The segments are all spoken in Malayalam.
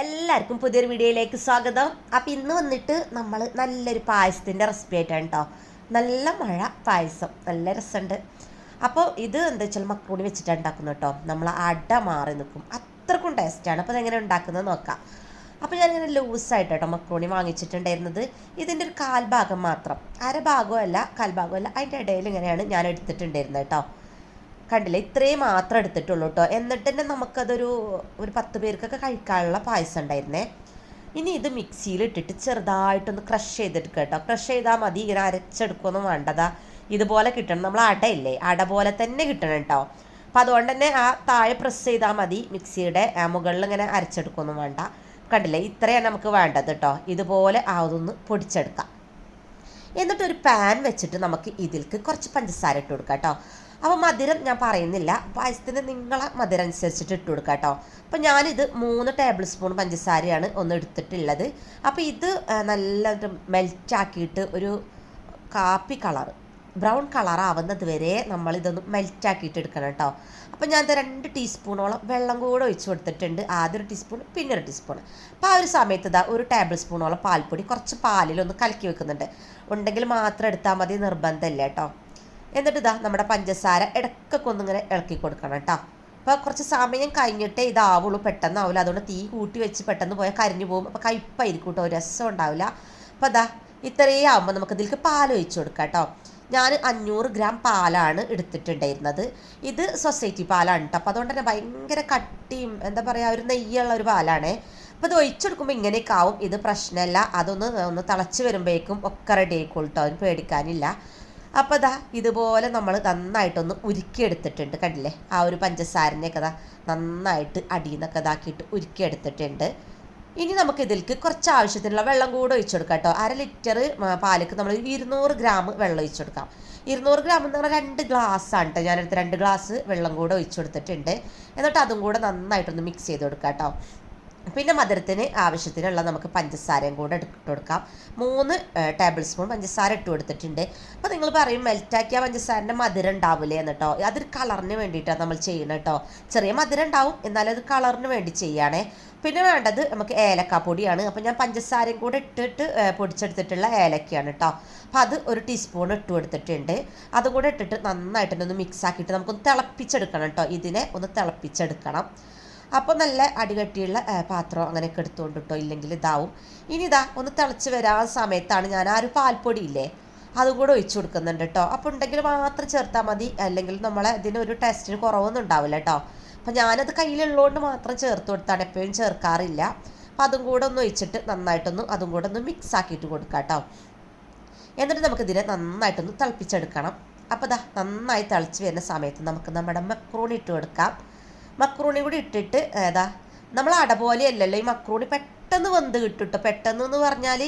എല്ലാവർക്കും പുതിയൊരു വീഡിയോയിലേക്ക് സ്വാഗതം. അപ്പം ഇന്ന് വന്നിട്ട് നമ്മൾ നല്ലൊരു പായസത്തിന്റെ റെസിപ്പി ആയിട്ടാണ് കേട്ടോ നല്ല മഴ പായസം. നല്ല രസമുണ്ട്. അപ്പോൾ ഇത് എന്താ വെച്ചാൽ മക്രൂണി വെച്ചിട്ടാണ് ഉണ്ടാക്കുന്നത് കേട്ടോ നമ്മൾ അട മാറി നിൽക്കും. അത്രക്കും ടേസ്റ്റാണ് അപ്പോൾ അതെങ്ങനെ ഉണ്ടാക്കുന്നത് നോക്കാം. അപ്പോൾ ഞാനിങ്ങനെ ലൂസായിട്ട് കേട്ടോ മക്രൂണി വാങ്ങിച്ചിട്ടുണ്ടായിരുന്നത്. ഇതിന്റെ ഒരു കാൽ ഭാഗം മാത്രം. അര ഭാഗമല്ല കാൽ ഭാഗമല്ല അതിന്റെ ഇടയിൽ ഇങ്ങനെയാണ് ഞാൻ എടുത്തിട്ടുണ്ടായിരുന്നത് കേട്ടോ കണ്ടില്ലേ? ഇത്രയും മാത്രം എടുത്തിട്ടുള്ളൂ കേട്ടോ എന്നിട്ട് തന്നെ നമുക്കതൊരു ഒരു പത്ത് പേർക്കൊക്കെ കഴിക്കാനുള്ള പായസം ഉണ്ടായിരുന്നേ. ഇനി ഇത് മിക്സിയിൽ ഇട്ടിട്ട് ചെറുതായിട്ടൊന്ന് ക്രഷ് ചെയ്തെടുക്കുക കേട്ടോ. ക്രഷ് ചെയ്താൽ മതി. ഇങ്ങനെ അരച്ചെടുക്കൊന്നും വേണ്ടതാ. ഇതുപോലെ കിട്ടണം. നമ്മൾ അടയില്ലേ അട പോലെ തന്നെ കിട്ടണം കേട്ടോ അപ്പം അതുകൊണ്ട് തന്നെ ആ താഴെ പ്രസ് ചെയ്താൽ മതി മിക്സിയുടെ. മുകളിൽ ഇങ്ങനെ അരച്ചെടുക്കൊന്നും വേണ്ട. കണ്ടില്ലേ? ഇത്രയാണ് നമുക്ക് വേണ്ടത് കേട്ടോ ഇതുപോലെ അതൊന്ന് പൊടിച്ചെടുക്കാം. എന്നിട്ടൊരു പാൻ വെച്ചിട്ട് നമുക്ക് ഇതിൽക്ക് കുറച്ച് പഞ്ചസാര ഇട്ട് കൊടുക്കാം കേട്ടോ അപ്പോൾ മധുരം ഞാൻ പറയുന്നില്ല. പായസത്തിന് നിങ്ങളെ മധുരം അനുസരിച്ചിട്ട് ഇട്ട് കൊടുക്കാം കേട്ടോ അപ്പോൾ ഞാനിത് മൂന്ന് ടേബിൾ സ്പൂൺ പഞ്ചസാരയാണ് ഒന്ന് എടുത്തിട്ടുള്ളത്. അപ്പോൾ ഇത് നല്ല മെൽറ്റാക്കിയിട്ട് ഒരു കാപ്പി കളർ ബ്രൗൺ കളർ ആവുന്നത് വരെ നമ്മൾ ഇതൊന്ന് മെൽറ്റ് ആക്കിയിട്ട് എടുക്കണം കേട്ടോ അപ്പോൾ ഞാൻ ഇത് രണ്ട് ടീസ്പൂണോളം വെള്ളം കൂടെ ഒഴിച്ച് കൊടുത്തിട്ടുണ്ട്. ആദ്യം ഒരു ടീസ്പൂൺ പിന്നെ ഒരു ടീസ്പൂൺ അപ്പോൾ ആ ഒരു സമയത്ത് ഇതാ ഒരു ടേബിൾ സ്പൂണോളം പാൽപ്പൊടി കുറച്ച് പാലിലൊന്ന് കലക്കി വെക്കുന്നുണ്ട്. ഉണ്ടെങ്കിൽ മാത്രം എടുത്താൽ മതി നിർബന്ധമില്ല കേട്ടോ എന്നിട്ട് ഇതാ നമ്മുടെ പഞ്ചസാര ഇടയ്ക്കൊക്കെ ഒന്നിങ്ങനെ ഇളക്കി കൊടുക്കണം കേട്ടോ. അപ്പോൾ കുറച്ച് സമയം കഴിഞ്ഞിട്ടേ ഇതാവുള്ളൂ പെട്ടെന്ന് ആവില്ല അതുകൊണ്ട് തീ കൂട്ടി വെച്ച് പെട്ടെന്ന് പോയാൽ കരിഞ്ഞു പോകും. അപ്പോൾ കയ്പ്പായിരിക്കും കേട്ടോ രസം ഉണ്ടാവില്ല. അപ്പോൾ അതാ ഇത്രയും ആകുമ്പോൾ നമുക്ക് ഇതിലേക്ക് പാൽ ഒഴിച്ച് കൊടുക്കാം കേട്ടോ. ഞാൻ അഞ്ഞൂറ് ഗ്രാം പാലാണ് എടുത്തിട്ടുണ്ടായിരുന്നത്. ഇത് സൊസൈറ്റി പാലാണ് കേട്ടോ. അപ്പോൾ അതുകൊണ്ട് തന്നെ ഭയങ്കര കട്ടിയും എന്താ പറയുക ഒരു നെയ്യുള്ള ഒരു പാലാണേ. അപ്പോൾ ഇത് ഒഴിച്ചെടുക്കുമ്പോൾ ഇങ്ങനെയൊക്കെ ആവും. ഇത് പ്രശ്നമല്ല. അതൊന്ന് ഒന്ന് തിളച്ച് വരുമ്പോഴേക്കും ഒക്കെ റെഡി ആയിക്കോളൂ കേട്ടോ. അതിന് പേടിക്കാനില്ല. അപ്പോൾ ദാ ഇതുപോലെ നമ്മൾ നന്നായിട്ടൊന്ന് ഉരുക്കിയെടുത്തിട്ടുണ്ട് കണ്ടില്ലേ? ആ ഒരു പഞ്ചസാരനെയൊക്കെ ദാ നന്നായിട്ട് അടിയിൽ നിന്നൊക്കെ ഇതാക്കിയിട്ട് ഉരുക്കിയെടുത്തിട്ടുണ്ട്. ഇനി നമുക്ക് ഇതിലേക്ക് കുറച്ച് ആവശ്യത്തിനുള്ള വെള്ളം കൂടെ ഒഴിച്ചു കൊടുക്കാം കേട്ടോ. അര ലിറ്റർ പാലക്ക് നമ്മൾ ഇരുന്നൂറ് ഗ്രാം വെള്ളം ഒഴിച്ചു കൊടുക്കാം. ഇരുന്നൂറ് ഗ്രാം എന്ന് പറഞ്ഞാൽ രണ്ട് ഗ്ലാസ് ആണ് കേട്ടോ. ഞാനെടുത്ത് രണ്ട് ഗ്ലാസ് വെള്ളം കൂടെ ഒഴിച്ചു കൊടുത്തിട്ടുണ്ട്. എന്നിട്ട് അതും കൂടെ നന്നായിട്ടൊന്ന് മിക്സ് ചെയ്ത് കൊടുക്കാം കേട്ടോ. പിന്നെ മധുരത്തിന് ആവശ്യത്തിനുള്ള നമുക്ക് പഞ്ചസാരയും കൂടെ ഇട്ട് കൊടുക്കാം. മൂന്ന് ടേബിൾ സ്പൂൺ പഞ്ചസാര ഇട്ട് കൊടുത്തിട്ടുണ്ട്. അപ്പോൾ നിങ്ങൾ പറയും മെൽറ്റാക്കിയ പഞ്ചസാരന്റെ മധുരം ഉണ്ടാവില്ലേ എന്നിട്ടോ അതൊരു കളറിന് വേണ്ടിയിട്ടാണ് നമ്മൾ ചെയ്യണം കേട്ടോ. ചെറിയ മധുരം ഉണ്ടാവും എന്നാലും അത് കളറിന് വേണ്ടി ചെയ്യുകയാണേ. പിന്നെ വേണ്ടത് നമുക്ക് ഏലക്കാപ്പൊടിയാണ്. അപ്പോൾ ഞാൻ പഞ്ചസാരയും കൂടെ ഇട്ടിട്ട് പൊടിച്ചെടുത്തിട്ടുള്ള ഏലക്കയാണ് കേട്ടോ. അപ്പോൾ അത് ഒരു ടീസ്പൂൺ ഇട്ട് കൊടുത്തിട്ടുണ്ട്. അതും കൂടെ ഇട്ടിട്ട് നന്നായിട്ടൊന്ന് മിക്സ് ആക്കിയിട്ട് നമുക്കൊന്ന് തിളപ്പിച്ചെടുക്കണം കേട്ടോ. ഇതിനെ ഒന്ന് തിളപ്പിച്ചെടുക്കണം. അപ്പോൾ നല്ല അടികട്ടിയുള്ള പാത്രം അങ്ങനെയൊക്കെ എടുത്തുകൊണ്ട് കേട്ടോ ഇല്ലെങ്കിൽ ഇതാവും. ഇനി ഇതാ ഒന്ന് തിളച്ച് വരാൻ സമയത്താണ് ഞാൻ ആ ഒരു പാൽപ്പൊടി ഇല്ലേ അതും കൂടെ ഒഴിച്ചു കൊടുക്കുന്നുണ്ട് കേട്ടോ അപ്പോൾ ഉണ്ടെങ്കിൽ മാത്രം ചേർത്താൽ മതി അല്ലെങ്കിൽ നമ്മളെ ഇതിനൊരു ടേസ്റ്റിന് കുറവൊന്നും ഉണ്ടാവില്ല കേട്ടോ അപ്പോൾ ഞാനത് കയ്യിലുള്ളതുകൊണ്ട് മാത്രം ചേർത്ത് കൊടുത്താണ് എപ്പോഴും ചേർക്കാറില്ല. അപ്പോൾ അതും കൂടെ ഒന്ന് ഒഴിച്ചിട്ട് നന്നായിട്ടൊന്ന് അതും കൂടെ ഒന്ന് മിക്സ് ആക്കിയിട്ട് കൊടുക്കാം കേട്ടോ എന്നിട്ട് നമുക്കിതിനെ നന്നായിട്ടൊന്ന് തിളപ്പിച്ചെടുക്കണം. അപ്പോൾ ദാ നന്നായി തിളച്ച് വരുന്ന സമയത്ത് നമുക്ക് നമ്മുടെ മക്രൂണി ഇട്ട് കൊടുക്കാം. മക്രൂണി കൂടി ഇട്ടിട്ട് ഏതാ? നമ്മൾ അട പോലെയല്ലല്ലോ ഈ മക്രൂണി പെട്ടെന്ന് വെന്ത് കിട്ടും കേട്ടോ പെട്ടെന്ന് എന്ന് പറഞ്ഞാൽ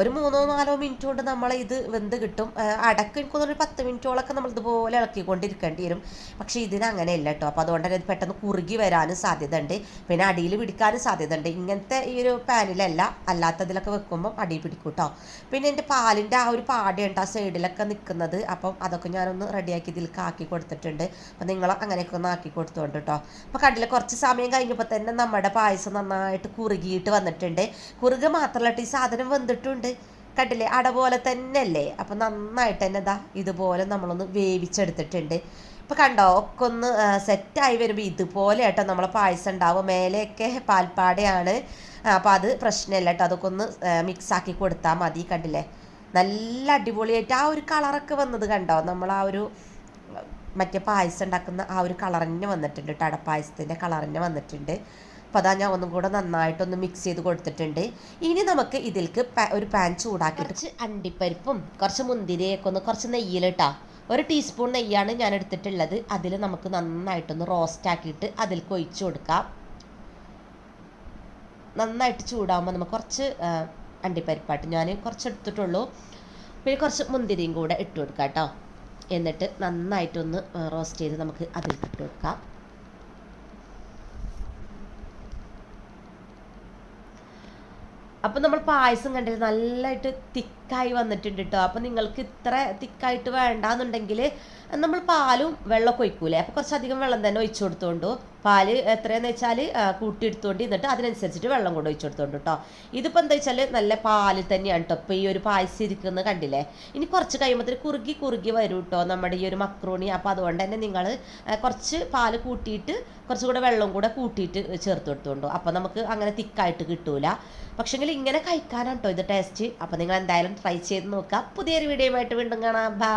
ഒരു മൂന്നോ നാലോ മിനിറ്റ് കൊണ്ട് നമ്മൾ ഇത് വെന്ത് കിട്ടും. അടക്ക് എനിക്ക് തോന്നുന്നു പത്ത് മിനിറ്റോളൊക്കെ നമ്മൾ ഇതുപോലെ ഇളക്കിക്കൊണ്ടിരിക്കേണ്ടി വരും. പക്ഷേ ഇതിന് അങ്ങനെയല്ല കേട്ടോ അപ്പോൾ അതുകൊണ്ട് തന്നെ ഇത് പെട്ടെന്ന് കുറുകി വരാനും സാധ്യതയുണ്ട്. പിന്നെ അടിയിൽ പിടിക്കാനും സാധ്യതയുണ്ട്. ഇങ്ങനത്തെ ഈ ഒരു പാനിലല്ല അല്ലാത്തതിലൊക്കെ വെക്കുമ്പം അടി പിടിക്കും കേട്ടോ പിന്നെ എന്റെ പാലിന്റെ ആ ഒരു പാടയുണ്ട് ആ സൈഡിലൊക്കെ നിൽക്കുന്നത് അപ്പം അതൊക്കെ ഞാനൊന്ന് റെഡിയാക്കി ഇതിലേക്ക് ആക്കി കൊടുത്തിട്ടുണ്ട്. അപ്പം നിങ്ങൾ അങ്ങനെയൊക്കെ ഒന്ന് ആക്കി കൊടുത്തോണ്ട് കേട്ടോ അപ്പോൾ കണ്ടില്ല കുറച്ച് സമയം കഴിഞ്ഞപ്പോൾ തന്നെ നമ്മുടെ പായസം നന്നായിട്ട് കുറുകിയിട്ട് വന്നിട്ടുണ്ട്. കുറുക മാത്രമല്ല ഈ സാധനം വെന്തിട്ടുണ്ട് കണ്ടില്ലേ? അട പോലെ തന്നെ അല്ലേ അപ്പം നന്നായിട്ട് തന്നെ ഇതാ ഇതുപോലെ നമ്മളൊന്ന് വേവിച്ചെടുത്തിട്ടുണ്ട്. ഇപ്പം കണ്ടോ? ഒക്കെ ഒന്ന് സെറ്റായി വരുമ്പോൾ ഇതുപോലെ കേട്ടോ നമ്മളെ പായസം ഉണ്ടാവും മേലെയൊക്കെ പാൽപ്പാടയാണ്. അപ്പോൾ അത് പ്രശ്നമില്ല കേട്ടോ അതൊക്കെ ഒന്ന് മിക്സ് ആക്കി കൊടുത്താൽ മതി. കണ്ടില്ലേ? നല്ല അടിപൊളിയായിട്ട് ആ ഒരു കളറൊക്കെ വന്നത് കണ്ടോ? നമ്മൾ ആ ഒരു മറ്റേ പായസം ഉണ്ടാക്കുന്ന ആ ഒരു കളർ തന്നെ വന്നിട്ടുണ്ട് കേട്ടോ അടപ്പായസത്തിന്റെ കളർ തന്നെ വന്നിട്ടുണ്ട്. അപ്പോൾ അതാ ഞാൻ ഒന്നും കൂടെ നന്നായിട്ടൊന്ന് മിക്സ് ചെയ്ത് കൊടുത്തിട്ടുണ്ട്. ഇനി നമുക്ക് ഇതിലേക്ക് ഒരു പാൻ ചൂടാക്കിയിട്ട് കുറച്ച് അണ്ടിപ്പരിപ്പും കുറച്ച് മുന്തിരിയൊക്കെ ഒന്ന് കുറച്ച് നെയ്യിലിട്ടാ. ഒരു ടീസ്പൂൺ നെയ്യാണ് ഞാൻ എടുത്തിട്ടുള്ളത്. അതിൽ നമുക്ക് നന്നായിട്ടൊന്ന് റോസ്റ്റ് ആക്കിയിട്ട് അതിൽ ഒഴിച്ചു കൊടുക്കാം. നന്നായിട്ട് ചൂടാകുമ്പോൾ നമുക്ക് കുറച്ച് അണ്ടിപ്പരിപ്പായിട്ട് ഞാൻ കുറച്ച് എടുത്തിട്ടുള്ളൂ. പിന്നെ കുറച്ച് മുന്തിരിയും കൂടെ ഇട്ട് കൊടുക്കാം കേട്ടോ എന്നിട്ട് നന്നായിട്ടൊന്ന് റോസ്റ്റ് ചെയ്ത് നമുക്ക് അതിൽ ഇട്ട് കൊടുക്കാം. അപ്പം നമ്മൾ പായസം കണ്ടിട്ട് നല്ലതായിട്ട് തിക്കായി വന്നിട്ടുണ്ട് കേട്ടോ അപ്പം നിങ്ങൾക്ക് ഇത്ര തിക്കായിട്ട് വേണ്ടാന്നുണ്ടെങ്കിൽ നമ്മൾ പാലും വെള്ളമൊക്കെ ഒഴിക്കൂലേ? അപ്പോൾ കുറച്ചധികം വെള്ളം തന്നെ ഒഴിച്ചു കൊടുത്തോണ്ടു. പാൽ എത്രയെന്ന് വെച്ചാൽ കൂട്ടിയെടുത്തോണ്ട് എന്നിട്ട് അതിനനുസരിച്ചിട്ട് വെള്ളം കൊണ്ട് ഒഴിച്ചു കൊടുത്തോണ്ട് കേട്ടോ ഇതിപ്പോൾ എന്താ വെച്ചാൽ നല്ല പാൽ തന്നെയാണ് കേട്ടോ ഇപ്പോൾ ഈ ഒരു പായസം ഇരിക്കുന്നത് കണ്ടില്ലേ? ഇനി കുറച്ച് കഴിയുമ്പോൾ കുറുകി കുറുകി വരും കേട്ടോ നമ്മുടെ ഈ ഒരു മക്രോണി. അപ്പോൾ അതുകൊണ്ട് തന്നെ നിങ്ങൾ കുറച്ച് പാൽ കൂട്ടിയിട്ട് കുറച്ചുകൂടെ വെള്ളം കൂടെ കൂട്ടിയിട്ട് ചേർത്ത് കൊടുത്തോണ്ടു. അപ്പോൾ നമുക്ക് അങ്ങനെ തിക്കായിട്ട് കിട്ടൂല. പക്ഷെങ്കിൽ ഇങ്ങനെ കഴിക്കാനാണ് കേട്ടോ ഇത് ടേസ്റ്റ് അപ്പോൾ നിങ്ങൾ എന്തായാലും ട്രൈ ചെയ്ത് നോക്കുക പുതിയൊരു വീഡിയോയുമായിട്ട് വീണ്ടും കാണാം. ബൈ